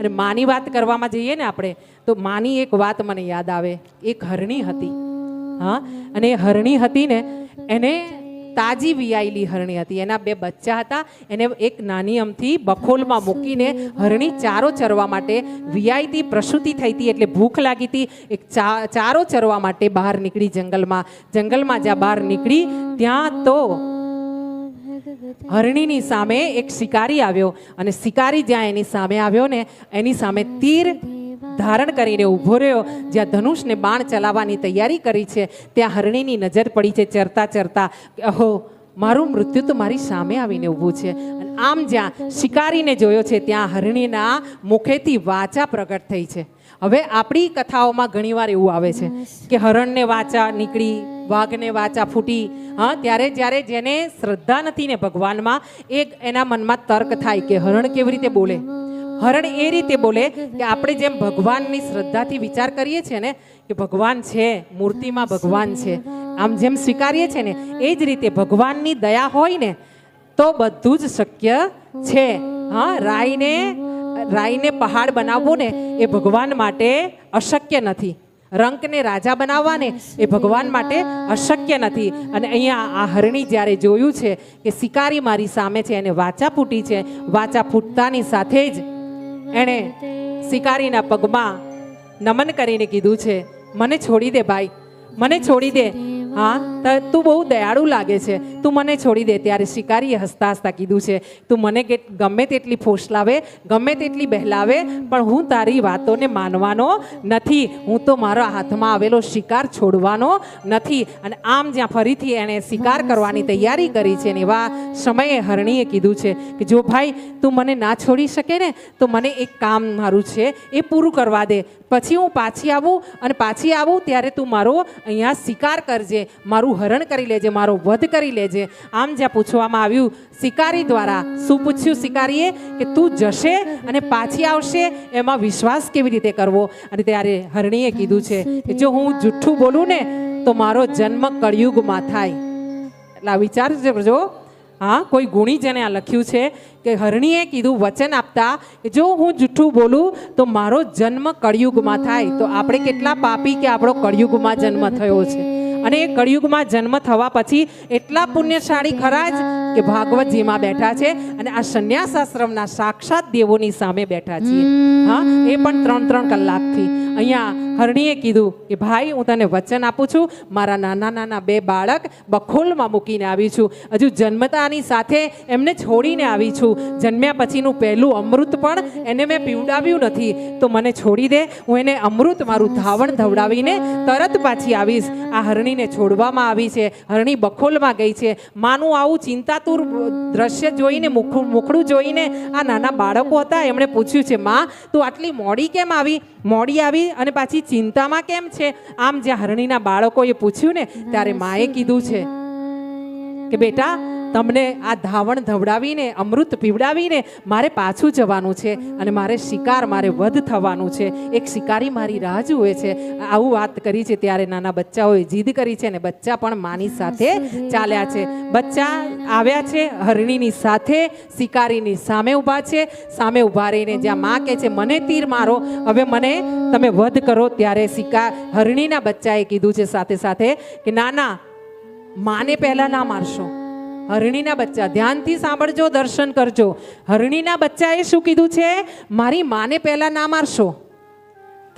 અને માની વાત કરવામાં જઈએ ને આપણે, તો માની એક વાત મને યાદ આવે. એક હરણી હતી. હા? અને એ હરણી હતી ને એને તાજી વિયાયેલી હરણી હતી. એના બે બચ્ચા હતા. એને એક નાની અમથી બખોલમાં મૂકીને હરણી ચારો ચરવા માટે વિયાયતી પ્રસૂતિ થઈ હતી, એટલે ભૂખ લાગી હતી. એક ચારો ચરવા માટે બહાર નીકળી જંગલમાં. જંગલમાં જ્યાં બહાર નીકળી, ત્યાં તો હરણીની સામે એક શિકારી આવ્યો અને શિકારી જ્યાં એની સામે આવ્યો ને, એની સામે તીર ધારણ કરીને ઊભો રહ્યો. જ્યાં ધનુષને બાણ ચલાવવાની તૈયારી કરી છે, ત્યાં હરણીની નજર પડી છે ચરતા ચરતા. અહો, મારું મૃત્યુ તો મારી સામે આવીને ઊભું છે. આમ જ્યાં શિકારીને જોયો છે, ત્યાં હરણીના મુખેથી વાચા પ્રગટ થઈ છે. હવે આપણી કથાઓમાં ઘણીવાર એવું આવે છે કે હરણને વાચા નીકળી વાઘને વાચા ફૂટી હા ત્યારે જ્યારે જેને શ્રદ્ધા નથી ને ભગવાનમાં એક એના મનમાં તર્ક થાય કે હરણ કેવી રીતે બોલે? હરણ એ રીતે બોલે કે આપણે જેમ ભગવાનની શ્રદ્ધાથી વિચાર કરીએ છીએ ને કે ભગવાન છે મૂર્તિમાં ભગવાન છે આમ જેમ સ્વીકારીએ છીએ ને એ જ રીતે ભગવાનની દયા હોય ને તો બધું જ શક્ય છે. હા રાઈને રાઈને પહાડ બનાવવું ને એ ભગવાન માટે અશક્ય નથી. રંકને રાજા બનાવવાને એ ભગવાન માટે અશક્ય નથી. અને અહીંયા આ હરણી જ્યારે જોયું છે કે શિકારી મારી સામે છે, એને વાચા ફૂટી છે, વાચા ફૂટતાની સાથે જ એણે શિકારીના પગમાં નમન કરીને કીધું છે, મને છોડી દે ભાઈ, મને છોડી દે. હા, તો બહુ દયાળુ લાગે છે. તું મને છોડી દે. ત્યારે શિકારીએ હસતા હસતા કીધું છે, તું મને કે, ગમે તેટલી ફોસલાવે ગમે તેટલી બહેલાવે, પણ હું તારી વાતોને માનવાનો નથી. હું તો મારા હાથમાં આવેલો શિકાર છોડવાનો નથી. અને આમ જ્યાં ફરીથી એણે શિકાર કરવાની તૈયારી કરી છે ને એવા સમયે હરણીએ કીધું છે કે, જો ભાઈ, તું મને ના છોડી શકે ને, તો મને એક કામ મારું છે, એ પૂરું કરવા દે. પછી હું પાછી આવું અને પાછી આવું ત્યારે તું મારો અહીંયા શિકાર કરજે. મારું હરણ કરી લેજે, મારો વધ કરી લેજે. આમ જ્યાં પૂછવામાં આવ્યું, શિકારી દ્વારા શું પૂછ્યું શિકારીએ કે તું જશે અને પાછી આવશે? એમાં વિશ્વાસ કેવી રીતે કરવો? અને ત્યારે હરણીએ કીધું છે કે, જો હું જુઠ્ઠું બોલું ને, તો મારો જન્મ કળિયુગમાં થાય. એટલે આ વિચાર જો, હા, કોઈ ગુણી જેને આ લખ્યું છે કે હરણીએ કીધું વચન આપતા કે, જો હું જૂઠું બોલું, તો મારો જન્મ કળિયુગમાં થાય. તો આપણે કેટલા પાપી કે આપણો કળિયુગમાં જન્મ થયો છે. અને એ કળિયુગમાં જન્મ થવા પછી એટલા પુણ્યશાળી ખરા જ કે ભાગવતજીમાં બેઠા છે અને આ સંન્યાસ આશ્રમના સાક્ષાત દેવોની સામે બેઠા છીએ. હા, એ પણ ત્રણ ત્રણ કલાકથી. અહીંયા હરણીએ કીધું કે, ભાઈ, હું તને વચન આપું છું. મારા નાના નાના બે બાળક બખોલમાં મૂકીને આવી છું. હજુ જન્મતાની સાથે એમને છોડીને આવી છું. જન્મ્યા પછીનું પહેલું અમૃત પણ એને મેં પીવડાવ્યું નથી. તો મને છોડી દે. હું એને અમૃત મારું ધાવણ ધવડાવીને તરત પાછી આવીશ. આ હરણીને છોડવામાં આવી છે. હરણી બખોલમાં ગઈ છે. માનું આવું ચિંતાતુર દ્રશ્ય જોઈને મુખ મુખડું જોઈને આ નાના બાળકો હતા. એમણે પૂછ્યું છે માં તું આટલી મોડી કેમ આવી? મોડી આવી અને પાછી ચિંતામાં કેમ છે? આમ જ્યાં હરણીના બાળકોએ પૂછ્યું ને ત્યારે માએ કીધું છે કે બેટા, તમને આ ધાવણ ધવડાવીને, અમૃત પીવડાવીને મારે પાછું જવાનું છે અને મારે શિકાર, મારે વધ થવાનું છે. એક શિકારી મારી રાહ જુએ છે. આવું વાત કરી છે ત્યારે નાના બચ્ચાઓએ જીદ કરી છે અને બચ્ચા પણ માની સાથે ચાલ્યા છે. બચ્ચા આવ્યા છે હરણીની સાથે, શિકારીની સામે ઊભા છે. સામે ઊભા રહીને જ્યાં માં કહે છે, મને તીર મારો. હવે મને તમે વધ કરો ત્યારે શિકાર, હરણીના બચ્ચાએ કીધું છે સાથે સાથે કે ના ના માને પહેલાં ના મારશો. હરણીના બચ્ચા, ધ્યાનથી સાંભળજો, દર્શન કરજો. હરણીના બચ્ચાએ શું કીધું છે? મારી માને પહેલાં ના મારશો.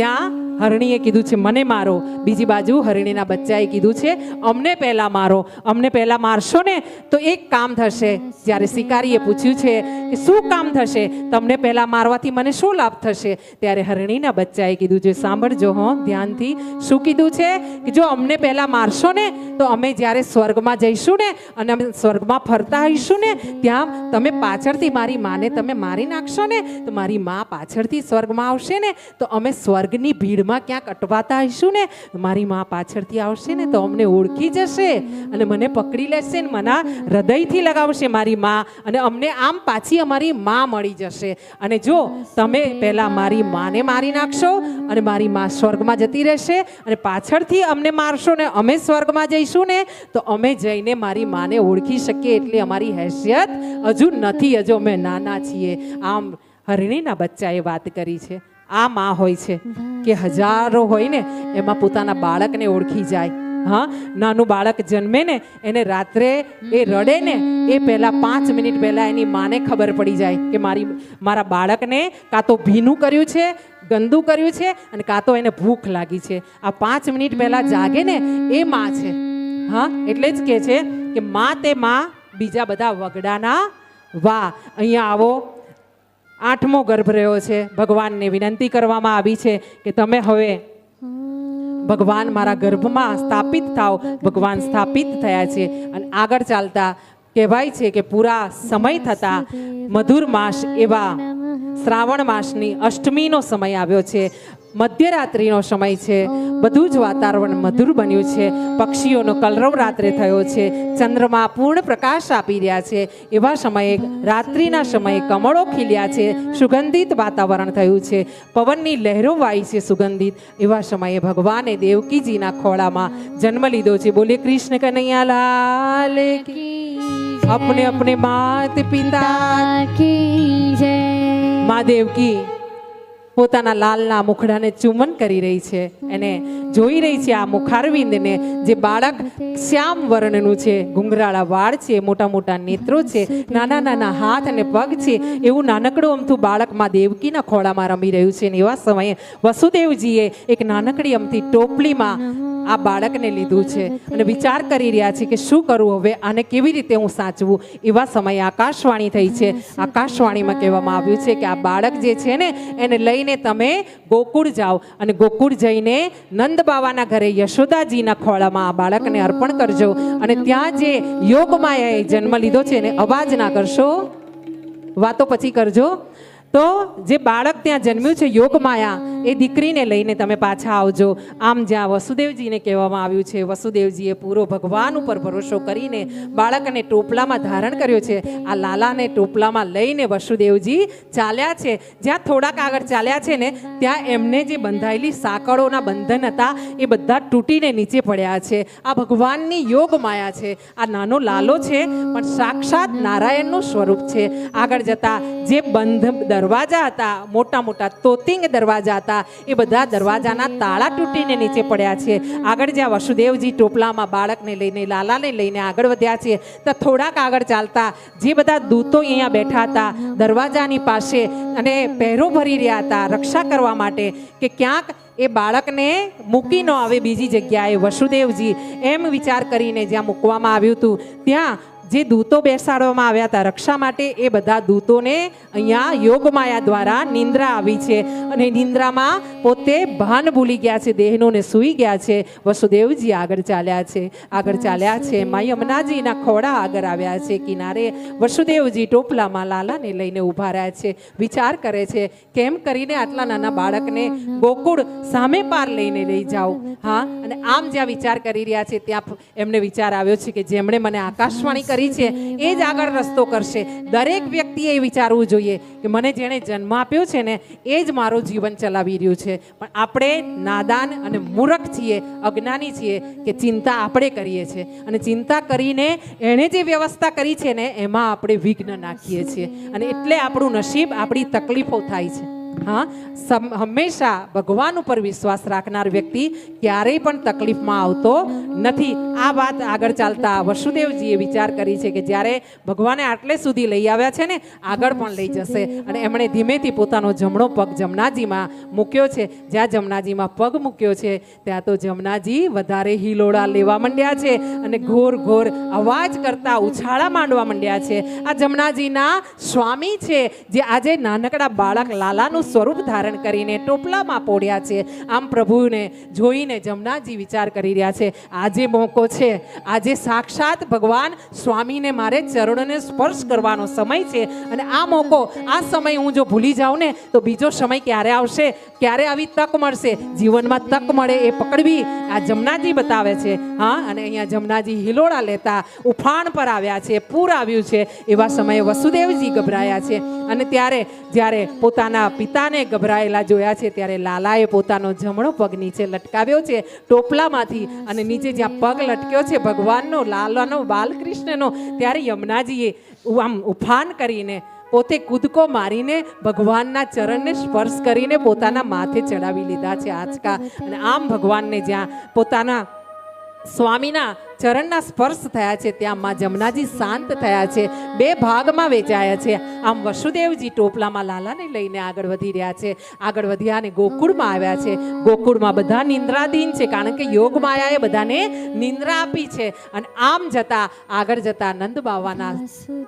ત્યાં હરણીએ કીધું છે, મને મારો. બીજી બાજુ હરણીના બચ્ચાએ કીધું છે, અમને પહેલાં મારો, અમને પહેલાં મારશો ને તો એક કામ થશે. જ્યારે શિકારીએ પૂછ્યું છે કે, શું કામ થશે? તમને પહેલાં મારવાથી મને શું લાભ થશે? ત્યારે હરણીના બચ્ચાએ કીધું છે, સાંભળજો હો, ધ્યાનથી. શું કીધું છે? કે, જો અમને પહેલાં મારશો ને તો અમે જ્યારે સ્વર્ગમાં જઈશું ને અને અમે સ્વર્ગમાં ફરતા હઈશું ને, ત્યાં તમે પાછળથી મારી માને તમે મારી નાખશો ને, તો મારી મા પાછળથી સ્વર્ગમાં આવશે ને, તો અમે સ્વર્ગની ભીડમાં ક્યાંક અટવાતા હશું ને, મારી મા પાછળથી આવશે ને તો અમને ઓળખી જશે અને મને પકડી લેશે ને મના હૃદયથી લગાવશે મારી મા અને અમને આમ પાછી અમારી મા મળી જશે. અને જો તમે પહેલાં મારી માને મારી નાખશો અને મારી મા સ્વર્ગમાં જતી રહેશે અને પાછળથી અમને મારશો ને અમે સ્વર્ગમાં જઈશું ને, તો અમે જઈને મારી માને ઓળખી શકીએ એટલે અમારી હેસિયત હજુ નથી, હજુ અમે નાના છીએ. આમ હરિણીના બચ્ચાએ વાત કરી છે. આ માં હોય છે કે હજારો હોય ને, એમાં પોતાના બાળકને ઓળખી જાય. હા, નાનું બાળક જન્મે ને, એને રાત્રે એ રડે ને, એ પહેલા પાંચ મિનિટ પહેલા એની માને ખબર પડી જાય કે મારી, મારા બાળકને કાં તો ભીનું કર્યું છે, ગંદુ કર્યું છે, અને કાં તો એને ભૂખ લાગી છે. આ પાંચ મિનિટ પહેલા જાગે ને, એ માં છે. હા, એટલે જ કે છે કે માં તે માં બીજા બધા વગડાના વાહ. અહીંયા આવો આઠમો ગર્ભ રહ્યો છે. ભગવાનને વિનંતી કરવામાં આવી છે કે તમે હવે ભગવાન મારા ગર્ભમાં સ્થાપિત થાવ ભગવાન સ્થાપિત થયા છે. અને આગળ ચાલતા કહેવાય છે કે પૂરા સમય થતા મધુર માસ એવા શ્રાવણ માસની અષ્ટમીનો સમય આવ્યો છે મધ્યરાત્રિનો સમય છે બધું જ વાતાવરણ મધુર બન્યું છે પક્ષીઓનો કલરવ રાત્રે થયો છે ચંદ્રમા પૂર્ણ પ્રકાશ આપી રહ્યા છે એવા સમયે રાત્રિના સમયે કમળો ખીલ્યા છે સુગંધિત વાતાવરણ થયું છે પવનની લહેરો વાય છે સુગંધિત એવા સમયે ભગવાને દેવકીજીના ખોળામાં જન્મ લીધો છે બોલે કૃષ્ણ કનૈયા લાલ અપને અપને માત પિતા કી જય. મા દેવકી પોતાના લાલના મુખડાને ચુમન કરી રહી છે. એને જોઈ રહી છે આ મુખારવિંદને, જે બાળક શ્યામ વર્ણનું છે ઘુંઘરાળા વાળ છે મોટા મોટા નેત્રો છે નાના નાના હાથ અને પગ છે, એવું નાનકડું અમથું બાળકમાં દેવકીના ખોળામાં રમી રહ્યું છે. અને એવા સમયે વસુદેવજીએ એક નાનકડી અમથી ટોપલીમાં આ બાળકને લીધું છે. અને વિચાર કરી રહ્યા છે કે શું કરવું હવે? આને કેવી રીતે હું સાચવું? એવા સમયે આકાશવાણી થઈ છે. આકાશવાણીમાં કહેવામાં આવ્યું છે કે આ બાળક જે છે ને, એને લઈને તમે ગોકુળ જાઓ અને ગોકુળ જઈને નંદ બાવાના ઘરે યશોદાજીના ખોળામાં આ બાળકને અર્પણ કરજો. અને ત્યાં જે યોગમાયાએ જન્મ લીધો છે એને અવાજ ના કરશો? વાતો પછી કરજો. તો જે બાળક ત્યાં જન્મ્યું છે યોગમાયા એ દીકરીને લઈને તમે પાછા આવજો. આમ જ્યાં વસુદેવજીને કહેવામાં આવ્યું છે, વસુદેવજીએ પૂરો ભગવાન ઉપર ભરોસો કરીને બાળકને ટોપલામાં ધારણ કર્યો છે. આ લાલાને ટોપલામાં લઈને વસુદેવજી ચાલ્યા છે. જ્યાં થોડાક આગળ ચાલ્યા છે ને, ત્યાં એમને જે બંધાયેલી સાંકળોના બંધન હતા, એ બધા તૂટીને નીચે પડ્યા છે. આ ભગવાનની યોગ માયા છે. આ નાનો લાલો છે, પણ સાક્ષાત નારાયણનું સ્વરૂપ છે. આગળ જતા જે બંધ દરવાજા હતા, મોટા મોટા તોતિંગ દરવાજા હતા, એ બધા દરવાજાના તાળા તૂટીને નીચે પડ્યા છે. આગળ જ્યાં વસુદેવજી ટોપલામાં બાળકને લઈને, લાલાને લઈને આગળ વધ્યા છે તો થોડાક આગળ ચાલતા જે બધા દૂતો અહીંયા બેઠા હતા, દરવાજાની પાસે અને પહેરો ભરી રહ્યા હતા રક્ષા કરવા માટે કે ક્યાંક એ બાળકને મૂકી ન આવે બીજી જગ્યાએ વસુદેવજી એમ વિચાર કરીને જ્યાં મૂકવામાં આવ્યું હતું, ત્યાં જે દૂતો બેસાડવામાં આવ્યા હતા રક્ષા માટે, એ બધા દૂતોને અહીંયા યોગમાયા દ્વારા નિંદ્રા આવી છે. અને નિંદ્રામાં પોતે ભાન ભૂલી ગયા છે દેહનો ને સૂઈ ગયા છે. વસુદેવજી આગળ ચાલ્યા છે. આગળ ચાલ્યા છે. મા યમુનાજીના ખોડા આગળ આવ્યા છે. કિનારે વસુદેવજી ટોપલામાં લાલાને લઈને ઊભા રહ્યા છે. વિચાર કરે છે, કેમ કરીને આટલા નાના બાળકને ગોકુળ સામે પાર લઈને લઈ જાઓ? હા, અને આમ જ્યાં વિચાર કરી રહ્યા છે, ત્યાં એમને વિચાર આવ્યો છે કે જેમણે મને આકાશવાણી કરી છે, એ જ આગળ રસ્તો કરશે. દરેક વ્યક્તિએ વિચારવું જોઈએ કે મને જેણે જન્મ આપ્યો છે ને, એ જ મારું જીવન ચલાવી રહ્યું છે. પણ આપણે નાદાન અને મૂર્ખ છીએ, અજ્ઞાની છીએ કે ચિંતા આપણે કરીએ છીએ. અને ચિંતા કરીને એણે જે વ્યવસ્થા કરી છે ને, એમાં આપણે વિઘ્ન નાખીએ છીએ. અને એટલે આપણું નસીબ આપણી તકલીફો થાય છે. હા? હંમેશા ભગવાન ઉપર વિશ્વાસ રાખનાર વ્યક્તિ ક્યારેય પણ તકલીફમાં આવતો નથી. આ વાત આગળ ચાલતા વસુદેવજીએ વિચાર કરી છે કે જ્યારે ભગવાને આટલે સુધી લઈ આવ્યા છે ને, આગળ પણ લઈ જશે. અને એમણે ધીમેથી પોતાનો જમણો પગ જમનાજીમાં મૂક્યો છે. જ્યાં જમનાજીમાં પગ મૂક્યો છે, ત્યાં તો જમનાજી વધારે હિલોડા લેવા માંડ્યા છે અને ઘોર ઘોર અવાજ કરતા ઉછાળા માંડવા માંડ્યા છે. આ જમનાજીના સ્વામી છે, જે આજે નાનકડા બાળક લાલાનું સ્વરૂપ ધારણ કરીને ટોપલામાં પોડ્યા છે. આમ પ્રભુને જોઈને જમનાજી વિચાર કરી રહ્યા છે, આજે મોકો છે. આજે સાક્ષાત ભગવાન સ્વામીને મારે ચરણોને સ્પર્શ કરવાનો સમય છે અને આ મોકો, આ સમય હું જો ભૂલી જાઉં ને, તો બીજો સમય ક્યારે આવશે? ક્યારે આવી તક મળશે? જીવનમાં તક મળે એ પકડવી આ જમનાજી બતાવે છે. હા, અને અહીંયા જમનાજી હિલોડા લેતા ઉફાણ પર આવ્યા છે, પૂર આવ્યું છે. એવા સમયે વસુદેવજી ગભરાયા છે. અને ત્યારે, જ્યારે પોતાના પિતાને ગભરાયેલા જોયા છે ત્યારે લાલાએ પોતાનો જમણો પગ નીચે લટકાવ્યો છે, ટોપલામાંથી અને નીચે જ્યાં પગ લટક્યો છે ભગવાનનો, લાલાનો, બાલકૃષ્ણનો, ત્યારે યમુનાજીએ આમ ઉફાન કરીને પોતે કૂદકો મારીને ભગવાનના ચરણને સ્પર્શ કરીને પોતાના માથે ચડાવી લીધા છે આંચકા. અને આમ ભગવાનને જ્યાં પોતાના સ્વામીના ચરણના સ્પર્શ થયા છે, ત્યાં માં જમનાજી શાંત થયા છે, બે ભાગમાં વેચાયા છે. આમ વસુદેવજી ટોપલામાં લાલાને લઈને આગળ વધી રહ્યા છે. આગળ વધ્યા અને ગોકુળમાં આવ્યા છે. ગોકુળમાં બધા નિંદ્રાધીન છે, કારણ કે યોગ માયાએ બધાને નિંદ્રા આપી છે. અને આમ જતા, આગળ જતા નંદ બાવાના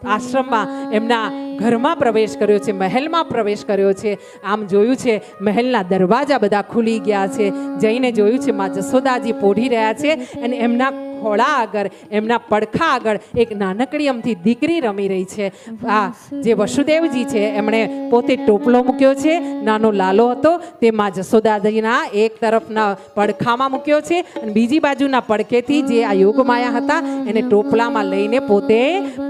આશ્રમમાં એમના ઘરમાં પ્રવેશ કર્યો છે, મહેલમાં પ્રવેશ કર્યો છે. આમ જોયું છે, મહેલના દરવાજા બધા ખુલી ગયા છે. જઈને જોયું છે, માં જસોદાજી પોઢી રહ્યા છે અને એમના ખોળા આગળ, એમના પડખા આગળ એક નાનકડી અમથી દીકરી રમી રહી છે. આ જે વસુદેવજી છે, એમણે પોતે ટોપલો મૂક્યો છે, નાનો લાલો હતો તે માં જસોદાજીના એક તરફના પડખામાં મૂક્યો છે અને બીજી બાજુના પડખેથી જે આ યોગમાયા હતા, એને ટોપલામાં લઈને પોતે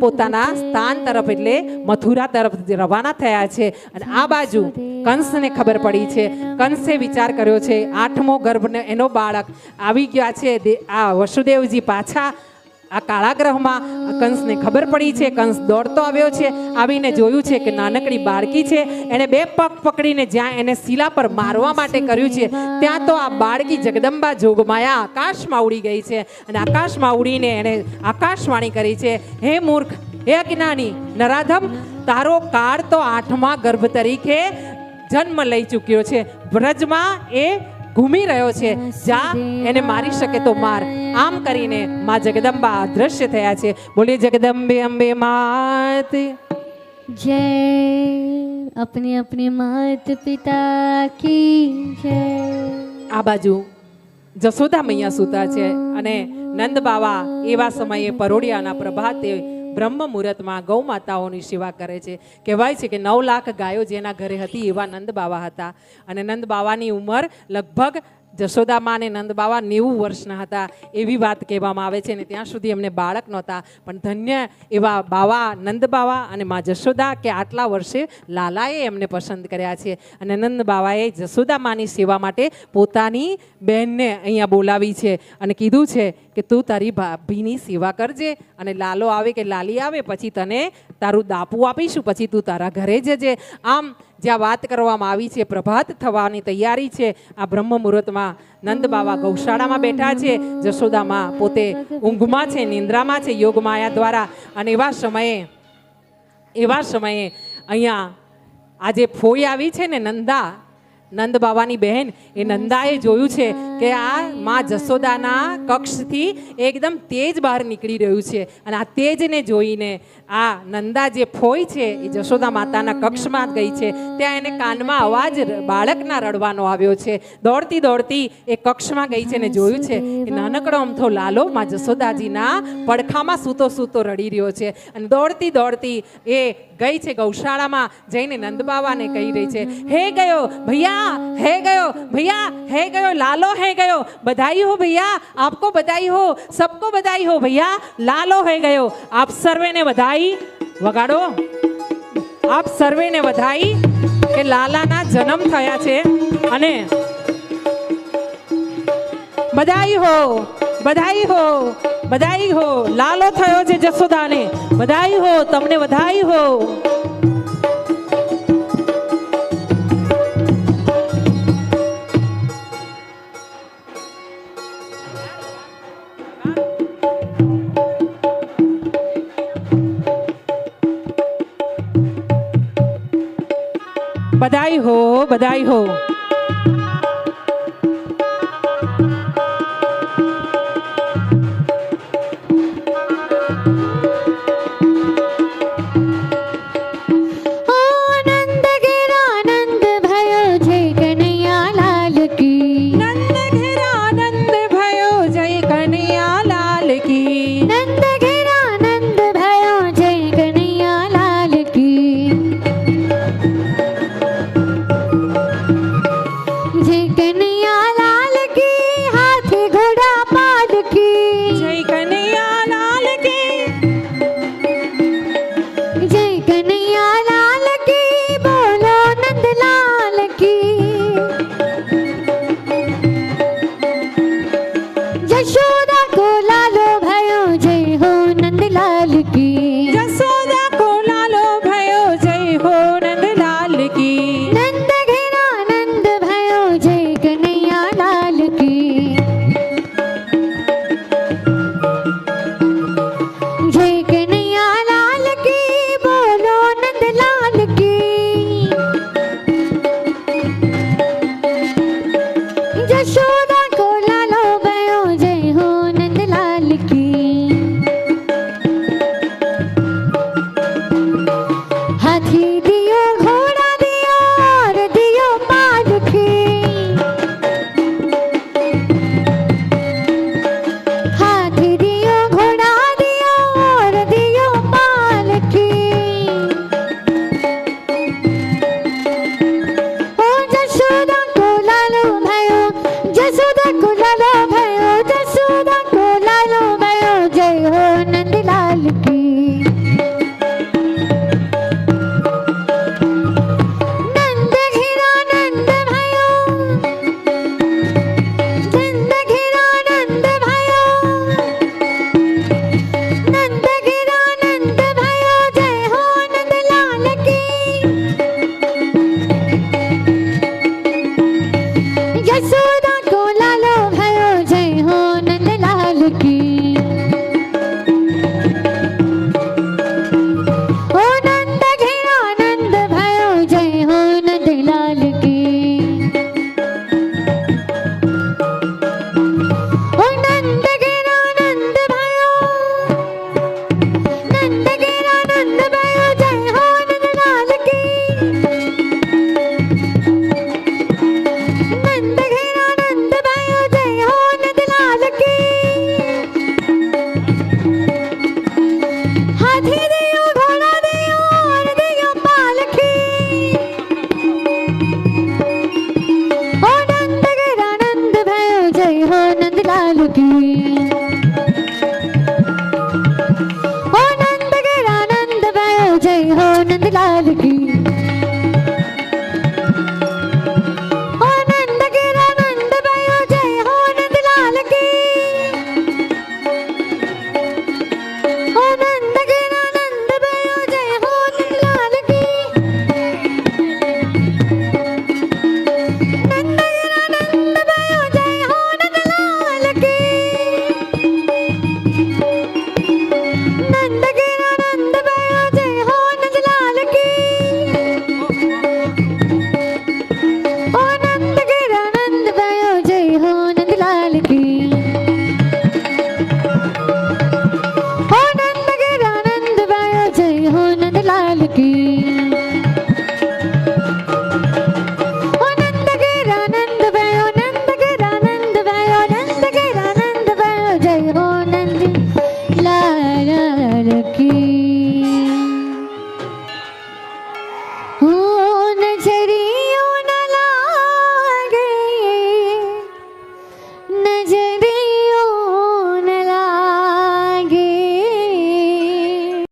પોતાના સ્થાન તરફ એટલે મથુરા તરફ રવાના થયા છે. અને આ બાજુ કંસને ખબર પડી છે. કંસે વિચાર કર્યો છે, આઠમો ગર્ભને એનો બાળક આવી ગયા છે. આ વસુદેવજી પાછા આ કાળાગ્રહમાં કંસને ખબર પડી છે, કંસ દોડતો આવ્યો છે, આવીને જોયું છે કે નાનકડી બાળકી છે. એણે બે પગ પકડીને જ્યાં એને શિલા પર મારવા માટે કર્યું છે, ત્યાં તો આ બાળકી જગદંબા જોગમાયા આકાશમાં ઉડી ગઈ છે અને આકાશમાં ઉડીને એણે આકાશવાણી કરી છે, હે મૂર્ખ, હે અજ્ઞાની, નરાધમ, તારો કાળ તો આઠમા ગર્ભ તરીકે જન્મ લઈ ચૂક્યો છે. વ્રજમાં એ ઘૂમી રહ્યો છે. જા એને મારી શકે તો માર. આમ કરીને મા જગદંબા અદ્રશ્ય થયા છે. બોલી જગદંબે અંબે માત. જય અપની અપને માત પિતા કી જય આ બાજુ જસોદા મૈયા સૂતા છે અને નંદ બાવા એવા સમયે પરોડિયાના પ્રભાતે બ્રહ્મ મુહૂર્તમાં ગૌ માતાઓની સેવા કરે છે. કહેવાય છે કે નવ લાખ ગાયો જેના ઘરે હતી એવા નંદ બાવા હતા. અને નંદ બાવાની ઉંમર લગભગ જશોદામાં અને નંદ બાવા નેવું વર્ષના હતા એવી વાત કહેવામાં આવે છે ને ત્યાં સુધી એમને બાળક નહોતા. પણ ધન્ય એવા બાવા નંદ બાવા અને મા જશોદા કે આટલા વર્ષે લાલાએ એમને પસંદ કર્યા છે. અને નંદ બાવાએ જશોદામાની સેવા માટે પોતાની બહેનને અહીંયા બોલાવી છે અને કીધું છે કે તું તારી ભાભીની સેવા કરજે અને લાલો આવે કે લાલી આવે, પછી તને તારું દાપુ આપીશું, પછી તું તારા ઘરે જજે. આમ જ્યાં વાત કરવામાં આવી છે, પ્રભાત થવાની તૈયારી છે, આ બ્રહ્મ મુહૂર્તમાં નંદ બાવા ગૌશાળામાં બેઠા છે, જશોદામાં પોતે ઊંઘમાં છે, નિંદ્રામાં છે, યોગ માયા દ્વારા. અને એવા સમયે એવા સમયે અહીંયા આજે ફોઈ આવી છે ને નંદા, નંદ બાવાની બહેન, એ નંદાએ જોયું છે કે આ માં જસોદાના કક્ષથી એકદમ તેજ બહાર નીકળી રહ્યું છે. અને આ તેજને જોઈને આ નંદા જે ફોઈ છે, એ જશોદા માતાના કક્ષમાં ગઈ છે. ત્યાં એને કાનમાં અવાજ બાળકના રડવાનો આવ્યો છે. દોડતી દોડતી એ કક્ષમાં ગઈ છે ને જોયું છે કે, નાનકડો અમથો લાલો, માં જશોદાજીના પડખામાં સૂતો સૂતો રડી રહ્યો છે. અને દોડતી દોડતી એ ગઈ છે ગૌશાળામાં જઈને નંદબાવાને કહી રહી છે, હે ગયો, ભૈયા, હે ગયો, ભૈયા, હે ગયો, લાલો હે ગયો બધાઈ હો ભૈયા આપકો બધાઈ હો सबको बधाई हो भैया लालो है गयो आप सर्वे ने बधाई વગાડો આપ સર્વેને બધાઈ કે લાલાના જન્મ થયા છે અને બધાઈ હો બધાઈ હો બધાઈ હો લાલો થયો છે જસોદાને બધાઈ હો તમને બધાઈ હો બધાઈ હો બધાઈ હો.